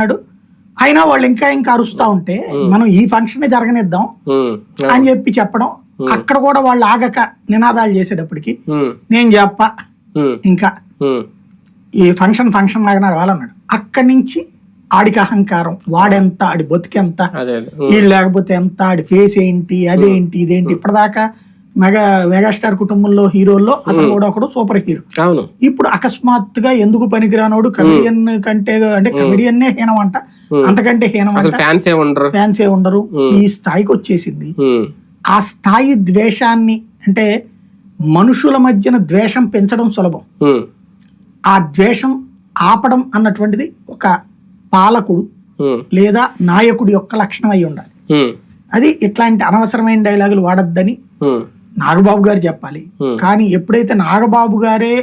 అన్నాడు అయినా వాళ్ళు ఇంకా ఇంకా అరుస్తా ఉంటే మనం ఈ ఫంక్షన్ జరగనిద్దాం అని చెప్పి చెప్పడం అక్కడ కూడా వాళ్ళు ఆగక నినాదాలు చేసేటప్పటికి నేను చెప్ప. ఇంకా ఈ ఫంక్షన్ ఫంక్షన్ లాగా నడవాలన్నాడు అక్కడి నుంచి ఆడికి అహంకారం వాడెంత ఆడి బతికెంత వీళ్ళు లేకపోతే ఎంత ఆడి ఫేస్ ఏంటి అదేంటి ఇదేంటి ఇప్పటిదాకా మెగా మెగాస్టార్ కుటుంబంలో హీరోల్లో అతను కూడా ఒకడు సూపర్ హీరో. అవును. ఇప్పుడు అకస్మాత్తుగా ఎందుకు పనికిరానోడు? కమెడియన్ కంటే అంటే కమెడియన్నే హీనం అంట అంతకంటే హీనం ఫ్యాన్స్ ఏ ఉండరు. ఫ్యాన్స్ ఏ ఉండరు. ఈ స్థాయికి వచ్చేసింది. ఆ స్థాయి ద్వేషాన్ని అంటే మనుషుల మధ్యన ద్వేషం పెంచడం సులభం. ఆ ద్వేషం ఆపడం అన్నటువంటిది ఒక పాలకుడు లేదా నాయకుడి యొక్క లక్షణం అయి ఉండాలి. అది ఇట్లాంటి అనవసరమైన డైలాగులు వాడొద్దని నాగబాబు గారు చెప్పాలి. కానీ ఎప్పుడైతే నాగబాబు గారే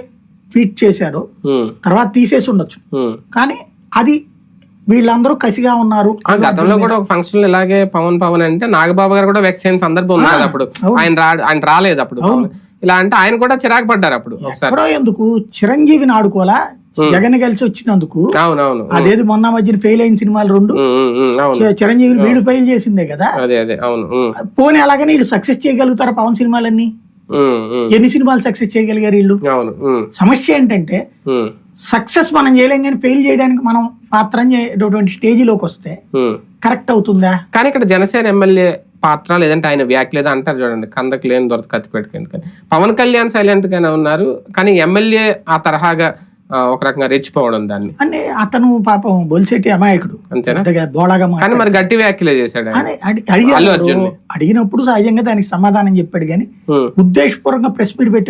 ట్వీట్ చేశారో తర్వాత తీసేసి ఉండొచ్చు. కానీ అది వీళ్ళందరూ కసిగా ఉన్నారు. గతంలో కూడా ఒక ఫంక్షన్ ఇలాగే పవన్ పవన్ అంటే నాగబాబు గారు కూడా వెక్స్ అయిన సందర్భం ఉంది కదా అప్పుడు. ఆయన రా ఆయన రాలేదు అప్పుడు. ఇలా అంటే ఆయన కూడా చిరాకు పడ్డారు అప్పుడు ఎందుకు చిరంజీవిని ఆడుకోవాలా? జగన్ కలిసి వచ్చినందుకు అవునవును. అదేది మొన్న మధ్యన ఫెయిల్ అయిన సినిమాలు రెండు. ఉమ్, ఉమ్, ఉమ్, అవును. చి- చిరంజీవిని వీళ్ళు ఫెయిల్ చేసిందే కదా? అదే అదే అవును ఉమ్, పోనీ అలాగని వీళ్ళు సక్సెస్ చేయగలుగుతారా పవన్ సినిమాలన్నీ? ఎన్ని సినిమాలు సక్సెస్ చేయగలిగారు వీళ్ళు? సమస్య ఏంటంటే సక్సెస్ మనం చేయలేం కానీ ఫెయిల్ చేయడానికి మనం పాత్ర చేయటువంటి స్టేజిలోకి వస్తే. కరెక్ట్ అవుతుందా? కానీ ఇక్కడ జనసేన ఎమ్మెల్యే పాత్ర లేదంటే ఆయన వ్యాఖ్య లేదా అంటారు చూడండి. కందకు లేని దొరత కత్తి పెట్టుకుంది కానీ పవన్ కళ్యాణ్ సైలెంట్ గానే ఉన్నారు. కానీ ఎమ్మెల్యే ఆ తరహాగా ఒక రకంగా రెచ్చిపోవడం దాన్ని. అని అతను పాపం బొలిశెట్టి అమాయకుడు. అంతేనా? బోళాగా కానీ మరి గట్టి వ్యాఖ్యలే చేశాడు. అడిగినప్పుడు సహజంగా దానికి సమాధానం చెప్పాడు కానీ. ఉద్దేశపూర్వకంగా ప్రెస్ మీట్ పెట్టి